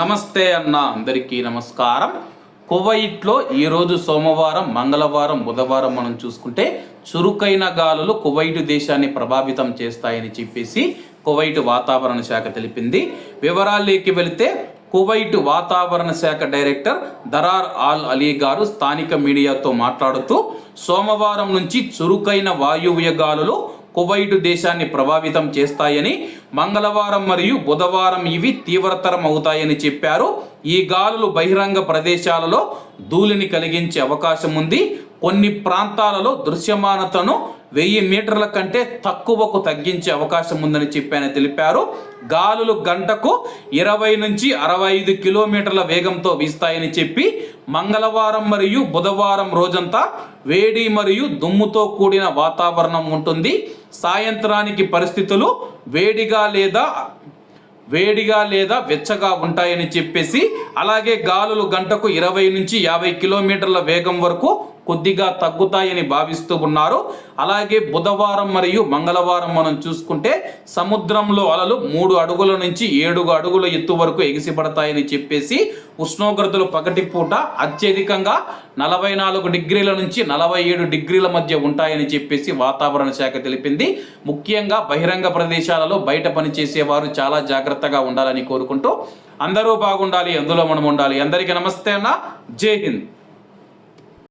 నమస్తే అన్న అందరికీ నమస్కారం. కువైట్లో ఈరోజు సోమవారం మంగళవారం బుధవారం మనం చూసుకుంటే చురుకైన గాలులు కువైట్ దేశాన్ని ప్రభావితం చేస్తాయని చెప్పేసి కువైట్ వాతావరణ శాఖ తెలిపింది. వివరాల్లోకి వెళితే కువైట్ వాతావరణ శాఖ డైరెక్టర్ దరార్ ఆల్ అలీ గారు స్థానిక మీడియాతో మాట్లాడుతూ సోమవారం నుంచి చురుకైన వాయువ్య గాలులు కువైట్ దేశాన్ని ప్రభావితం చేస్తాయని మంగళవారం మరియు బుధవారం ఇవి తీవ్రతరం అవుతాయని చెప్పారు. ఈ గాలులు బహిరంగ ప్రదేశాలలో ధూళిని కలిగించే అవకాశం ఉంది. కొన్ని ప్రాంతాలలో దృశ్యమానతను వెయ్యి మీటర్ల కంటే తక్కువకు తగ్గించే అవకాశం ఉందని చెప్పాని తెలిపారు. గాలులు గంటకు ఇరవై నుంచి అరవై ఐదు కిలోమీటర్ల వేగంతో వీస్తాయని చెప్పి మంగళవారం మరియు బుధవారం రోజంతా వేడి మరియు దుమ్ముతో కూడిన వాతావరణం ఉంటుంది. సాయంత్రానికి పరిస్థితులు వేడిగా లేదా వేడిగా లేదా వెచ్చగా ఉంటాయని చెప్పేసి అలాగే గాలులు గంటకు ఇరవై నుంచి యాభై కిలోమీటర్ల వేగం వరకు కొద్దిగా తగ్గుతాయని భావిస్తూ ఉన్నారు. అలాగే బుధవారం మరియు మంగళవారం మనం చూసుకుంటే సముద్రంలో అలలు మూడు అడుగుల నుంచి ఏడు అడుగుల ఎత్తు వరకు ఎగిసిపడతాయని చెప్పేసి ఉష్ణోగ్రతలు పగటిపూట అత్యధికంగా నలభై నాలుగు డిగ్రీల నుంచి నలభై ఏడు డిగ్రీల మధ్య ఉంటాయని చెప్పేసి వాతావరణ శాఖ తెలిపింది. ముఖ్యంగా బహిరంగ ప్రదేశాలలో బయట పనిచేసేవారు చాలా జాగ్రత్తగా ఉండాలని కోరుకుంటూ అందరూ బాగుండాలి అందులో మనం ఉండాలి. అందరికీ నమస్తే అన్న. జై హింద్.